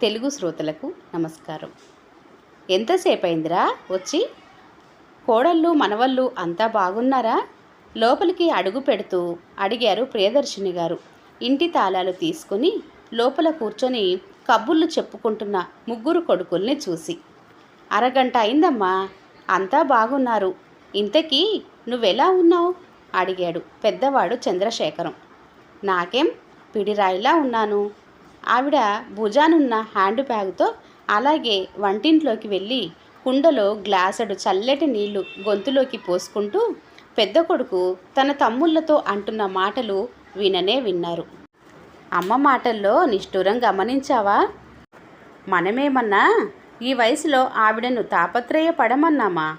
తెలుగు శ్రోతలకు నమస్కారం. ఎంతసేపు అయిందిరా వచ్చి కోడళ్ళు మనవళ్ళు అంతా బాగున్నారా? లోపలికి అడుగు పెడుతూ అడిగారు ప్రియదర్శిని గారు. ఇంటి తాళాలు తీసుకుని లోపల కూర్చొని కబుర్లు చెప్పుకుంటున్న ముగ్గురు కొడుకుల్ని చూసి. అరగంట అయిందమ్మా అంతా బాగున్నారు. ఇంతకీ నువ్వెలా ఉన్నావు? అడిగాడు పెద్దవాడు చంద్రశేఖరం. నాకేం పిడిరాయిలా ఉన్నాను? ఆవిడ భుజానున్న హ్యాండ్ బ్యాగ్తో అలాగే వంటింట్లోకి వెళ్ళి కుండలో గ్లాసడు చల్లటి నీళ్ళు గొంతులోకి పోసుకుంటూ పెద్ద కొడుకు తన తమ్ముళ్ళతో అంటున్న మాటలు విననే విన్నారు. అమ్మ మాటల్లో నిష్ఠూరం గమనించావా? మనమేమన్నా? ఈ వయసులో ఆవిడను తాపత్రయ పడమన్నామా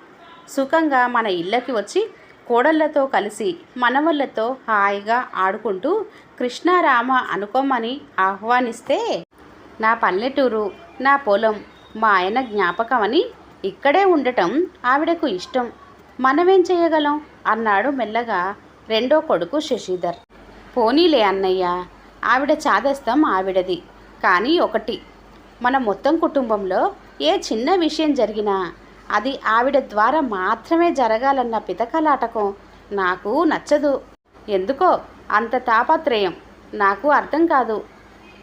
సుఖంగా మన ఇళ్ళకి వచ్చి కోడళ్ళతో కలిసి మనవళ్ళతో హాయిగా ఆడుకుంటూ కృష్ణారామ అనుకోమని ఆహ్వానిస్తే నా పల్లెటూరు నా పొలం మా ఆయన జ్ఞాపకమని ఇక్కడే ఉండటం ఆవిడకు ఇష్టం. మనమేం చేయగలం? అన్నాడు మెల్లగా రెండో కొడుకు శశిధర్. పోనీలే అన్నయ్య ఆవిడ చాదస్తం ఆవిడది కానీ ఒకటి. మన మొత్తం కుటుంబంలో ఏ చిన్న విషయం జరిగినా అది ఆవిడ ద్వారా మాత్రమే జరగాలన్న పితకలాటకం నాకు నచ్చదు. ఎందుకో అంత తాపత్రయం నాకు అర్థం కాదు.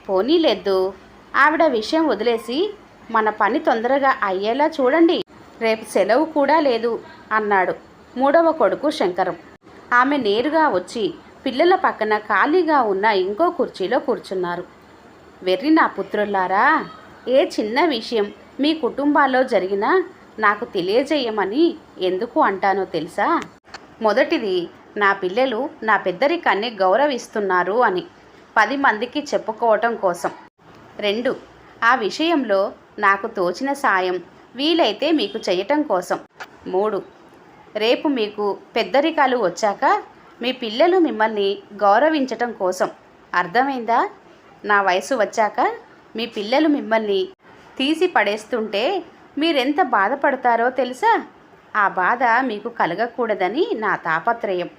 పోనీలేదు ఆవిడ విషయం వదిలేసి మన పని తొందరగా అయ్యేలా చూడండి. రేపు సెలవు కూడా లేదు అన్నాడు మూడవ కొడుకు శంకరం. ఆమె నేరుగా వచ్చి పిల్లల పక్కన ఖాళీగా ఉన్న ఇంకో కుర్చీలో కూర్చున్నారు. వెర్రి నా పుత్రులారా ఏ చిన్న విషయం మీ కుటుంబాల్లో జరిగినా నాకు తెలియజేయమని ఎందుకు అంటానో తెలుసా? మొదటిది నా పిల్లలు నా పెద్దరికాన్ని గౌరవిస్తున్నారు అని పది మందికి చెప్పుకోవటం కోసం. రెండు ఆ విషయంలో నాకు తోచిన సాయం వీలైతే మీకు చేయటం కోసం. మూడు రేపు మీకు పెద్దరికాలు వచ్చాక మీ పిల్లలు మిమ్మల్ని గౌరవించటం కోసం. అర్థమైందా? నా వయసు వచ్చాక మీ పిల్లలు మిమ్మల్ని తీసి పడేస్తుంటే మీరెంత బాధపడతారో తెలుసా? ఆ బాధ మీకు కలగకూడదని నా తాపత్రయం.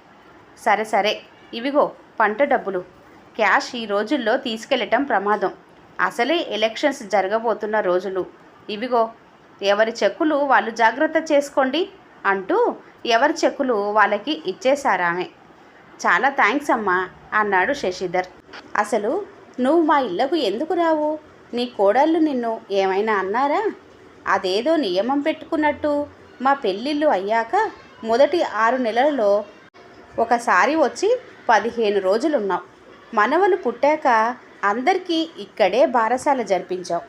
సరే సరే. ఇవిగో పంట డబ్బులు. క్యాష్ ఈ రోజుల్లో తీసుకెళ్ళటం ప్రమాదం. అసలే ఎలక్షన్స్ జరగబోతున్న రోజులు. ఇవిగో ఎవరి చెక్కులు వాళ్ళు జాగ్రత్త చేసుకోండి అంటూ ఎవరి చెక్కులు వాళ్ళకి ఇచ్చేశారామె. చాలా థ్యాంక్స్ అమ్మా అన్నాడు శశిధర్. అసలు నువ్వు మా ఇళ్ళకు ఎందుకు రావు? నీ కోడళ్ళు నిన్ను ఏమైనా అన్నారా? అదేదో నియమం పెట్టుకున్నట్టు. మా పెళ్ళిళ్ళు అయ్యాక మొదటి ఆరు నెలలలో ఒకసారి వచ్చి పదిహేను రోజులున్నాం. మనవలు పుట్టాక అందరికీ ఇక్కడే బారసాల జరిపించాం.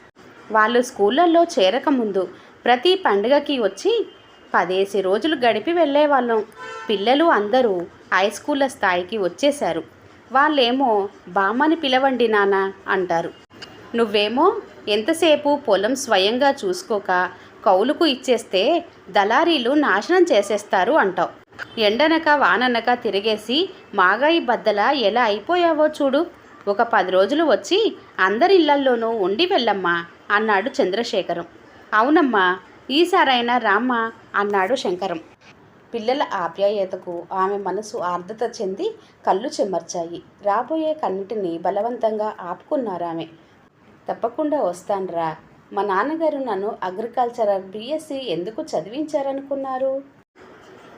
వాళ్ళు స్కూళ్ళల్లో చేరకముందు ప్రతి పండుగకి వచ్చి పదేసి రోజులు గడిపి వెళ్ళేవాళ్ళం. పిల్లలు అందరూ హై స్కూళ్ళ స్థాయికి వచ్చేశారు. వాళ్ళేమో బామ్మని పిలవండి నాన్న అంటారు. నువ్వేమో ఎంతసేపు పొలం స్వయంగా చూసుకోక కౌలుకు ఇచ్చేస్తే దళారీలు నాశనం చేసేస్తారు అంటావు. ఎండనక వాననక తిరిగేసి మాగాయి బద్దల ఎలా అయిపోయావో చూడు. ఒక పది రోజులు వచ్చి అందరి ఇళ్ళల్లోనూ ఉండి వెళ్ళమ్మా అన్నాడు చంద్రశేఖరం. అవునమ్మా ఈసారైనా రామ్మా అన్నాడు శంకరం. పిల్లల ఆప్యాయతకు ఆమె మనసు ఆర్ద్రత చెంది కళ్ళు చెమర్చాయి. రాబోయే కన్నిటిని బలవంతంగా ఆపుకున్నారామె. తప్పకుండా వస్తాన్రా. మా నాన్నగారు నన్ను అగ్రికల్చరల్ బీఎస్సీ ఎందుకు చదివించారనుకున్నారు?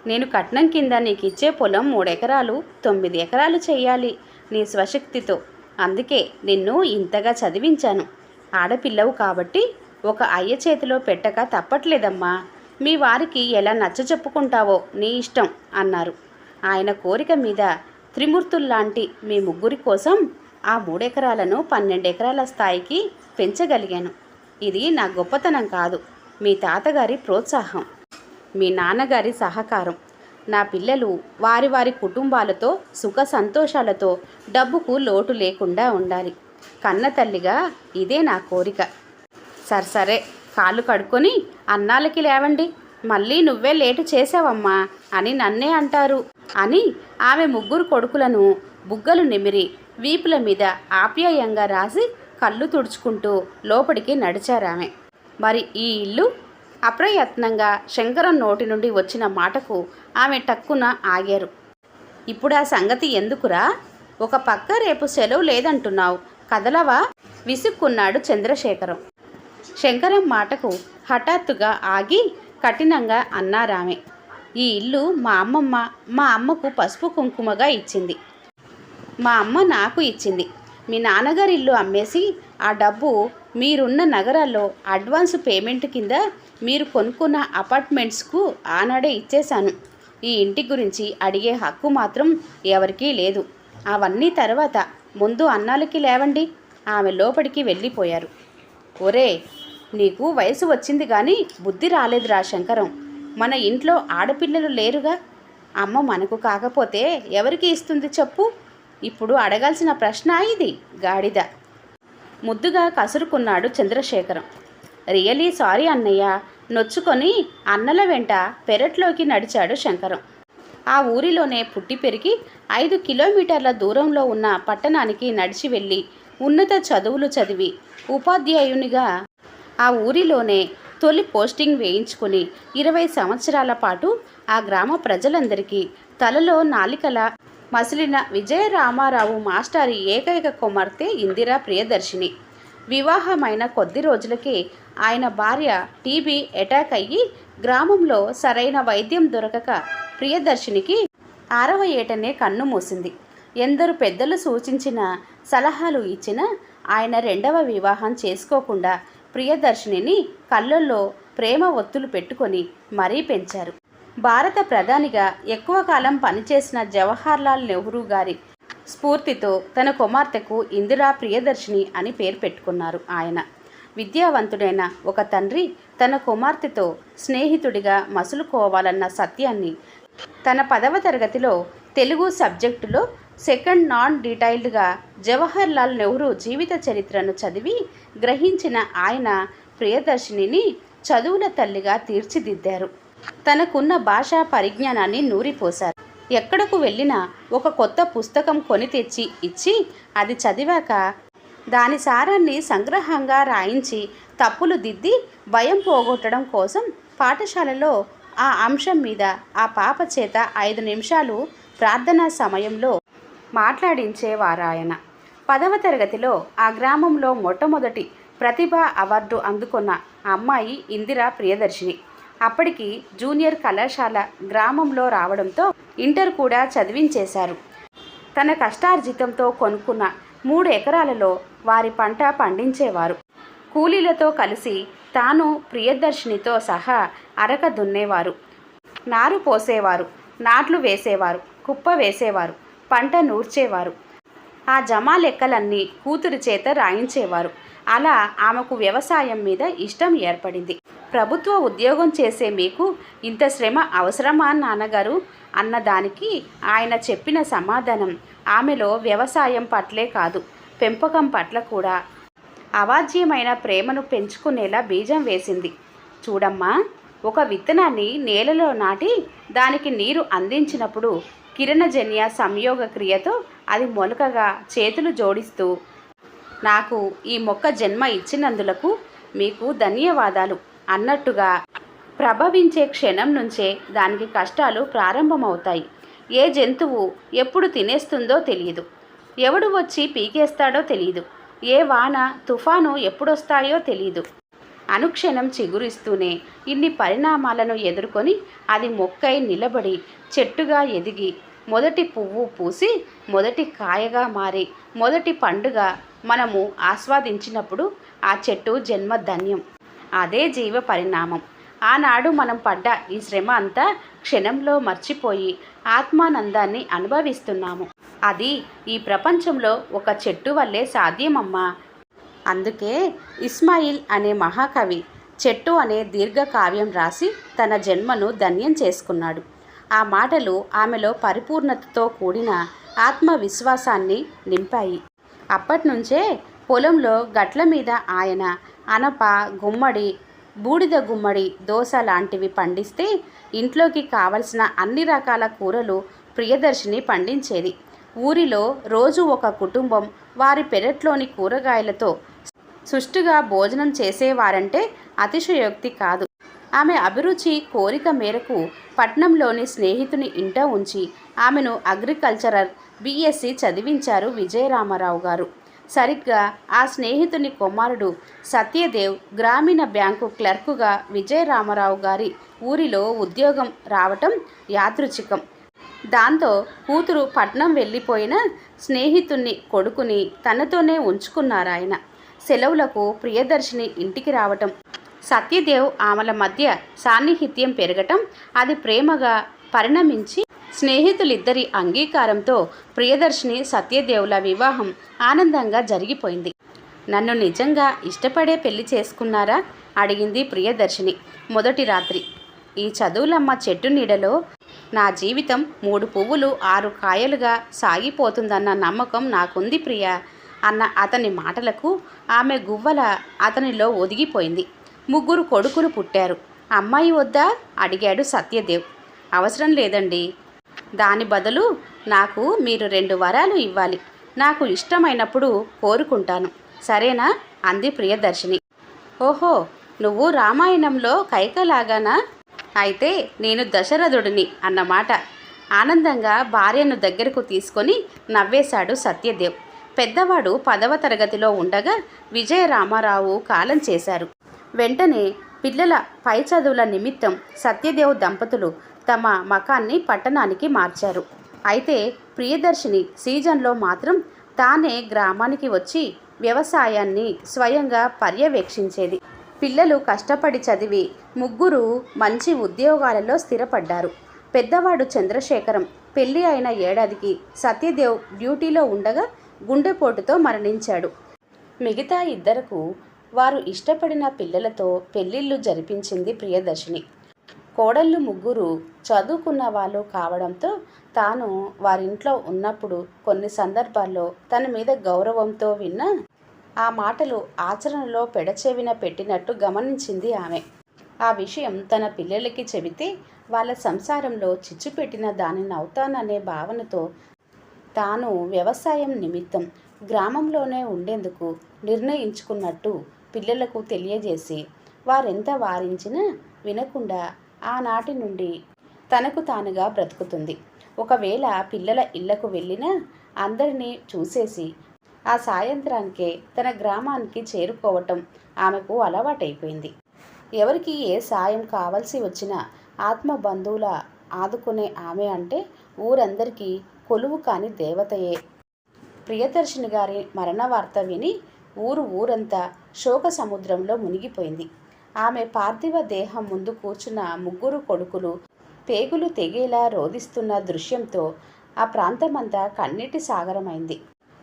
నేను కట్నం కింద నీకు ఇచ్చే పొలం మూడెకరాలు తొమ్మిది ఎకరాలు చేయాలి నీ స్వశక్తితో. అందుకే నిన్ను ఇంతగా చదివించాను. ఆడపిల్లవు కాబట్టి ఒక అయ్య చేతిలో పెట్టక తప్పట్లేదమ్మా. మీ వారికి ఎలా నచ్చ చెప్పుకుంటావో నీ ఇష్టం అన్నారు. ఆయన కోరిక మీద త్రిమూర్తుల్లాంటి మీ ముగ్గురి కోసం ఆ మూడెకరాలను పన్నెండెకరాల స్థాయికి పెంచగలిగాను. ఇది నా గొప్పతనం కాదు. మీ తాతగారి ప్రోత్సాహం. మీ నాన్నగారి సహకారం. నా పిల్లలు వారి వారి కుటుంబాలతో సుఖ సంతోషాలతో డబ్బుకు లోటు లేకుండా ఉండాలి. కన్న తల్లిగా ఇదే నా కోరిక. సరే సరే కాళ్ళు కడుక్కొని అన్నాలకి లేవండి. మళ్ళీ నువ్వే లేటు చేసావమ్మా అని నన్నే అంటారు. అని ఆమె ముగ్గురు కొడుకులను బుగ్గలు నిమిరి వీపుల మీద ఆప్యాయంగా రాసి కళ్ళు తుడుచుకుంటూ లోపలికి నడిచారామె మరి ఈ ఇల్లు? అప్రయత్నంగా శంకరం నోటి నుండి వచ్చిన మాటకు ఆమె టక్కున ఆగారు. ఇప్పుడు ఆ సంగతి ఎందుకురా? ఒక పక్క రేపు సెలవు లేదంటున్నావు కదలవా? విసుక్కున్నాడు చంద్రశేఖరం. శంకరం మాటకు హఠాత్తుగా ఆగి కఠినంగా అన్నారామె. ఈ ఇల్లు మా అమ్మమ్మ మా అమ్మకు పసుపు కుంకుమగా ఇచ్చింది. మా అమ్మ నాకు ఇచ్చింది. మీ నాన్నగారి ఇల్లు అమ్మేసి ఆ డబ్బు మీరున్న నగరాల్లో అడ్వాన్స్ పేమెంట్ కింద మీరు కొనుక్కున్న అపార్ట్మెంట్స్కు ఆనాడే ఇచ్చేశాను. ఈ ఇంటి గురించి అడిగే హక్కు మాత్రం ఎవరికీ లేదు. అవన్నీ తర్వాత ముందు అన్నాలకి లేవండి. ఆమె లోపలికి వెళ్ళిపోయారు. ఒరే నీకు వయసు వచ్చింది కానీ బుద్ధి రాలేదురా శంకరం. మన ఇంట్లో ఆడపిల్లలు లేరుగా. అమ్మ మనకు కాకపోతే ఎవరికి ఇస్తుంది చెప్పు. ఇప్పుడు అడగాల్సిన ప్రశ్న ఇది గాడిద. ముద్దుగా కసురుకున్నాడు చంద్రశేఖరం. రియలీ సారీ అన్నయ్య నొచ్చుకొని అన్నల వెంట పెరట్లోకి నడిచాడు శంకరం. ఆ ఊరిలోనే పుట్టి పెరిగి ఐదు కిలోమీటర్ల దూరంలో ఉన్న పట్టణానికి నడిచి వెళ్ళి ఉన్నత చదువులు చదివి ఉపాధ్యాయునిగా ఆ ఊరిలోనే తొలి పోస్టింగ్ వేయించుకుని ఇరవై సంవత్సరాల పాటు ఆ గ్రామ ప్రజలందరికీ తలలో నాలికల మసిలిన విజయ రామారావు మాస్టారి ఏకైక కుమార్తె ఇందిరా ప్రియదర్శిని. వివాహమైన కొద్ది రోజులకే ఆయన భార్య టీబీ అటాక్ అయ్యి గ్రామంలో సరైన వైద్యం దొరకక ప్రియదర్శినికి ఆరవ ఏటనే కన్ను మూసింది. ఎందరు పెద్దలు సూచించిన సలహాలు ఇచ్చిన ఆయన రెండవ వివాహం చేసుకోకుండా ప్రియదర్శినిని కళ్ళల్లో ప్రేమ ఒత్తులు పెట్టుకొని మరీ పెంచారు. భారత ప్రధానిగా ఎక్కువ కాలం పనిచేసిన జవహర్లాల్ నెహ్రూ గారి స్ఫూర్తితో తన కుమార్తెకు ఇందిరా ప్రియదర్శిని అని పేరు పెట్టుకున్నారు ఆయన. విద్యావంతుడైన ఒక తండ్రి తన కుమార్తెతో స్నేహితుడిగా మసులుకోవాలన్న సత్యాన్ని తన పదవ తరగతిలో తెలుగు సబ్జెక్టులో సెకండ్ నాన్ డీటెయిల్డ్గా జవహర్లాల్ నెహ్రూ జీవిత చరిత్రను చదివి గ్రహించిన ఆయన ప్రియదర్శినిని చదువుల తల్లిగా తీర్చిదిద్దారు. తనకున్న భాషా పరిజ్ఞానాన్ని నూరిపోశారు. ఎక్కడకు వెళ్ళినా ఒక కొత్త పుస్తకం కొని తెచ్చి ఇచ్చి అది చదివాక దాని సారాన్ని సంగ్రహంగా రాయించి తప్పులు దిద్ది భయం పోగొట్టడం కోసం పాఠశాలలో ఆ అంశం మీద ఆ పాప చేత ఐదు నిమిషాలు ప్రార్థనా సమయంలో మాట్లాడించేవారాయన. పదవ తరగతిలో ఆ గ్రామంలో మొట్టమొదటి ప్రతిభ అవార్డు అందుకున్న అమ్మాయి ఇందిరా ప్రియదర్శిని. అప్పటికి జూనియర్ కళాశాల గ్రామంలో రావడంతో ఇంటర్ కూడా చదివించేశారు. తన కష్టార్జితంతో కొనుక్కున్న మూడు ఎకరాలలో వారి పంట పండించేవారు. కూలీలతో కలిసి తాను ప్రియదర్శినితో సహా అరక దున్నేవారు. నారు పోసేవారు నాట్లు వేసేవారు కుప్ప వేసేవారు పంట నూర్చేవారు. ఆ జమా లెక్కలన్నీ కూతురు చేత రాయించేవారు. అలా ఆమెకు వ్యవసాయం మీద ఇష్టం ఏర్పడింది. ప్రభుత్వ ఉద్యోగం చేసే మీకు ఇంత శ్రమ అవసరమా నాన్నగారు? అన్నదానికి ఆయన చెప్పిన సమాధానం ఆమెలో వ్యవసాయం పట్లే కాదు పెంపకం పట్ల కూడా. అవాజ్యమైన ప్రేమను పెంచుకునేలా బీజం వేసింది. చూడమ్మా ఒక విత్తనాన్ని నేలలో నాటి దానికి నీరు అందించినప్పుడు కిరణజన్య సంయోగ క్రియతో అది మొలకగా చేతులు జోడిస్తూ నాకు ఈ మొక్క జన్మ ఇచ్చినందులకు మీకు ధన్యవాదాలు. అన్నట్టుగా ప్రభవించే క్షణం నుంచే దానికి కష్టాలు ప్రారంభమవుతాయి. ఏ జంతువు ఎప్పుడు తినేస్తుందో తెలియదు. ఎవడు వచ్చి పీకేస్తాడో తెలియదు. ఏ వాన తుఫాను ఎప్పుడొస్తాయో తెలియదు. అనుక్షణం చిగురిస్తూనే ఇన్ని పరిణామాలను ఎదుర్కొని అది మొక్కై నిలబడి చెట్టుగా ఎదిగి మొదటి పువ్వు పూసి మొదటి కాయగా మారి మొదటి పండుగ మనము ఆస్వాదించినప్పుడు ఆ చెట్టు జన్మ ధన్యం అదే జీవ పరిణామం. ఆనాడు మనం పడ్డ ఈ శ్రమ అంతా క్షణంలో మర్చిపోయి ఆత్మానందాన్ని అనుభవిస్తున్నాము. అది ఈ ప్రపంచంలో ఒక చెట్టు వల్లే సాధ్యమమ్మా. అందుకే ఇస్మాయిల్ అనే మహాకవి చెట్టు అనే దీర్ఘకావ్యం రాసి తన జన్మను ధన్యం చేసుకున్నాడు. ఆ మాటలు ఆమెలో పరిపూర్ణతతో కూడిన ఆత్మవిశ్వాసాన్ని నింపాయి. అప్పటినుంచే పొలంలో గట్ల మీద ఆయన అనప గుమ్మడి బూడిద గుమ్మడి దోశ లాంటివి పండిస్తే ఇంట్లోకి కావలసిన అన్ని రకాల కూరలు ప్రియదర్శిని పండించేది. ఊరిలో రోజు ఒక కుటుంబం వారి పెరట్లోని కూరగాయలతో సుష్టుగా భోజనం చేసేవారంటే అతిశయోక్తి కాదు. ఆమె అభిరుచి కోరిక మేరకు పట్నంలోని స్నేహితుని ఇంట ఉంచి ఆమెను అగ్రికల్చరల్ బీఎస్సీ చదివించారు విజయరామారావు గారు. సరిగ్గా ఆ స్నేహితుని కుమారుడు సత్యదేవ్ గ్రామీణ బ్యాంకు క్లర్కుగా విజయరామరావు గారి ఊరిలో ఉద్యోగం రావటం యాదృచ్ఛికం. దాంతో కూతురు పట్నం వెళ్ళిపోయిన స్నేహితుణ్ణి కొడుకుని తనతోనే ఉంచుకున్నారాయన. సెలవులకు ప్రియదర్శిని ఇంటికి రావటం. సత్యదేవ్ ఆమెల మధ్య సాన్నిహిత్యం పెరగటం అది ప్రేమగా పరిణమించి స్నేహితులిద్దరి అంగీకారంతో ప్రియదర్శిని సత్యదేవుల వివాహం ఆనందంగా జరిగిపోయింది. నన్ను నిజంగా ఇష్టపడే పెళ్ళి చేసుకున్నారా? అడిగింది ప్రియదర్శిని. మొదటి రాత్రి. ఈ చదువులమ్మ చెట్టు నీడలో నా జీవితం మూడు పువ్వులు ఆరు కాయలుగా సాగిపోతుందన్న నమ్మకం నాకుంది ప్రియ అన్న అతని మాటలకు ఆమె గువ్వల అతనిలో ఒదిగిపోయింది. ముగ్గురు కొడుకులు పుట్టారు. అమ్మాయి వద్దా? అడిగాడు సత్యదేవ్. అవసరం లేదండి. దాని బదులు నాకు మీరు రెండు వరాలు ఇవ్వాలి. నాకు ఇష్టమైనప్పుడు కోరుకుంటాను. సరేనా? అంది ప్రియదర్శిని. ఓహో నువ్వు రామాయణంలో కైకలాగానా? అయితే నేను దశరథుడిని అన్నమాట. ఆనందంగా భార్యను దగ్గరకు తీసుకొని నవ్వేశాడు సత్యదేవ్. పెద్దవాడు పదవ తరగతిలో ఉండగా విజయరామారావు కాలం చేశారు. వెంటనే పిల్లల పై చదువుల నిమిత్తం సత్యదేవ్ దంపతులు తమ మకాన్ని పట్టణానికి మార్చారు. అయితే ప్రియదర్శిని సీజన్లో మాత్రం తానే గ్రామానికి వచ్చి వ్యవసాయాన్ని స్వయంగా పర్యవేక్షించేది. పిల్లలు కష్టపడి చదివి ముగ్గురు మంచి ఉద్యోగాలలో స్థిరపడ్డారు. పెద్దవాడు చంద్రశేఖరం పెళ్ళి అయిన ఏడాదికి సత్యదేవ్ డ్యూటీలో ఉండగా గుండెపోటుతో మరణించాడు. మిగతా ఇద్దరకు వారు ఇష్టపడిన పిల్లలతో పెళ్ళిళ్ళు జరిపించింది ప్రియదర్శిని. కోడళ్ళు ముగ్గురు చదువుకున్న వాళ్ళు కావడంతో తాను వారింట్లో ఉన్నప్పుడు కొన్ని సందర్భాల్లో తన మీద గౌరవంతో విన్న ఆ మాటలు ఆచరణలో పెడచెవిన పెట్టినట్టు గమనించింది ఆమె. ఆ విషయం తన పిల్లలకి చెబితే వాళ్ళ సంసారంలో చిచ్చు పెట్టిన దానిని అవుతాననే భావనతో తాను వ్యవసాయం నిమిత్తం గ్రామంలోనే ఉండేందుకు నిర్ణయించుకున్నట్టు పిల్లలకు తెలియజేసి వారెంత వారించినా వినకుండా ఆనాటి నుండి తనకు తానుగా బ్రతుకుతుంది. ఒకవేళ పిల్లల ఇళ్ళకు వెళ్ళినా అందరినీ చూసేసి ఆ సాయంత్రానికే తన గ్రామానికి చేరుకోవటం ఆమెకు అలవాటైపోయింది. ఎవరికి ఏ సాయం కావాల్సి వచ్చినా ఆత్మ బంధువుల ఆదుకునే ఆమె అంటే ఊరందరికీ కొలువు కాని దేవతయే. ప్రియదర్శిని గారి మరణ వార్త విని ఊరు ఊరంతా శోక సముద్రంలో మునిగిపోయింది. ఆమె పార్థివ దేహం ముందు కూర్చున్న ముగ్గురు కొడుకులు పేగులు తెగేలా రోదిస్తున్న దృశ్యంతో ఆ ప్రాంతమంతా కన్నీటి సాగరమైంది.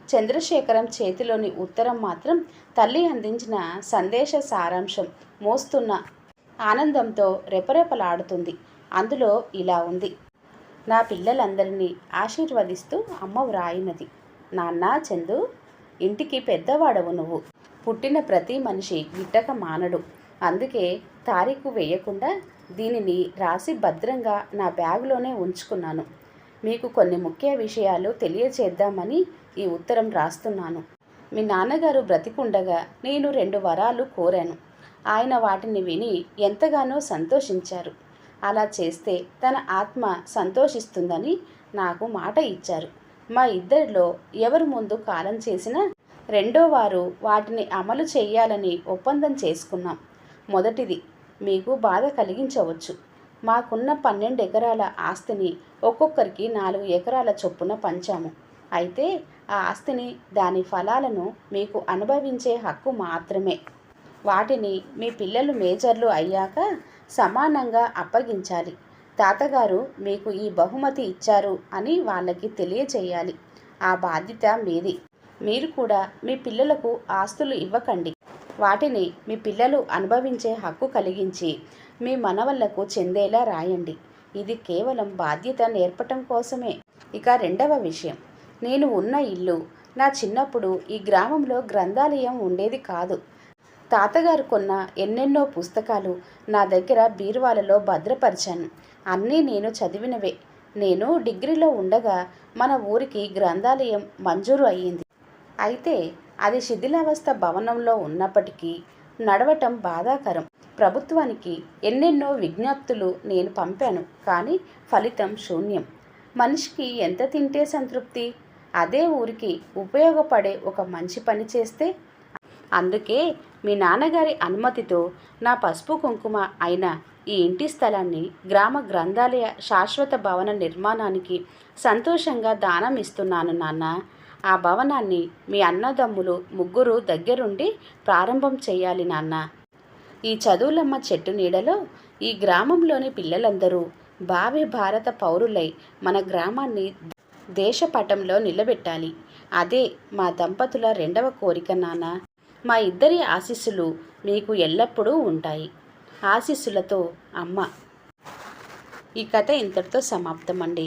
చంద్రశేఖరం చేతిలోని ఉత్తరం మాత్రం తల్లి అందించిన సందేశ సారాంశం మోస్తున్న ఆనందంతో రెపరెపలాడుతుంది. అందులో ఇలా ఉంది. నా పిల్లలందరినీ ఆశీర్వదిస్తూ అమ్మ వ్రాయినది. నాన్న చందు ఇంటికి పెద్దవాడవు నువ్వు. పుట్టిన ప్రతి మనిషి గిట్టక మానడు. అందుకే తారీఖు వేయకుండా దీనిని రాసి భద్రంగా నా బ్యాగులోనే ఉంచుకున్నాను. మీకు కొన్ని ముఖ్య విషయాలు తెలియచేద్దామని ఈ ఉత్తరం రాస్తున్నాను. మీ నాన్నగారు బ్రతికుండగా నేను రెండు వరాలు కోరాను. ఆయన వాటిని విని ఎంతగానో సంతోషించారు. అలా చేస్తే తన ఆత్మ సంతోషిస్తుందని నాకు మాట ఇచ్చారు. మా ఇద్దరిలో ఎవరు ముందు కాలం చేసినా రెండో వారు వాటిని అమలు చేయాలని ఒప్పందం చేసుకున్నాం. మొదటిది. మీకు బాధ కలిగించవచ్చు. మాకున్న పన్నెండు ఎకరాల ఆస్తిని ఒక్కొక్కరికి నాలుగు ఎకరాల చొప్పున పంచాము. అయితే ఆ ఆస్తిని దాని ఫలాలను మీకు అనుభవించే హక్కు మాత్రమే. వాటిని మీ పిల్లలు మేజర్లు అయ్యాక సమానంగా అప్పగించాలి. తాతగారు మీకు ఈ బహుమతి ఇచ్చారు అని వాళ్ళకి తెలియచేయాలి ఆ బాధ్యత మీది. మీరు కూడా మీ పిల్లలకు ఆస్తులు ఇవ్వకండి. వాటిని మీ పిల్లలు అనుభవించే హక్కు కలిగించి మీ మనవళ్ళకు చెందేలా రాయండి. ఇది కేవలం బాధ్యత నేర్పటం కోసమే. ఇక రెండవ విషయం. నేను ఉన్న ఇల్లు నా చిన్నప్పుడు ఈ గ్రామంలో గ్రంథాలయం ఉండేది కాదు. తాతగారు కొన్న ఎన్నెన్నో పుస్తకాలు నా దగ్గర బీరువాలలో భద్రపరిచాను. అన్నీ నేను చదివినవే. నేను డిగ్రీలో ఉండగా మన ఊరికి గ్రంథాలయం మంజూరు అయ్యింది. అయితే అది శిథిలావస్థ భవనంలో ఉన్నప్పటికీ నడవటం బాధాకరం. ప్రభుత్వానికి ఎన్నెన్నో విజ్ఞప్తులు నేను పంపాను కానీ ఫలితం శూన్యం. మనిషికి ఎంత తింటే సంతృప్తి? అదే ఊరికి ఉపయోగపడే ఒక మంచి పని చేస్తే? అందుకే మీ నాన్నగారి అనుమతితో నా పసుపు కుంకుమ అయిన ఈ ఇంటి స్థలాన్ని గ్రామ గ్రంథాలయ శాశ్వత భవన నిర్మాణానికి సంతోషంగా దానం ఇస్తున్నాను నాన్న. ఆ భవనాన్ని మీ అన్నదమ్ములు ముగ్గురు దగ్గరుండి ప్రారంభం చేయాలి నాన్న. ఈ చదువులమ్మ చెట్టు నీడలో ఈ గ్రామంలోని పిల్లలందరూ భావి భారత పౌరులై మన గ్రామాన్ని దేశపటంలో నిలబెట్టాలి. అదే మా దంపతుల రెండవ కోరిక నాన్న. మా ఇద్దరి ఆశీస్సులు మీకు ఎల్లప్పుడూ ఉంటాయి. ఆశీస్సులతో అమ్మ. ఈ కథ ఇంతటితో సమాప్తం అండి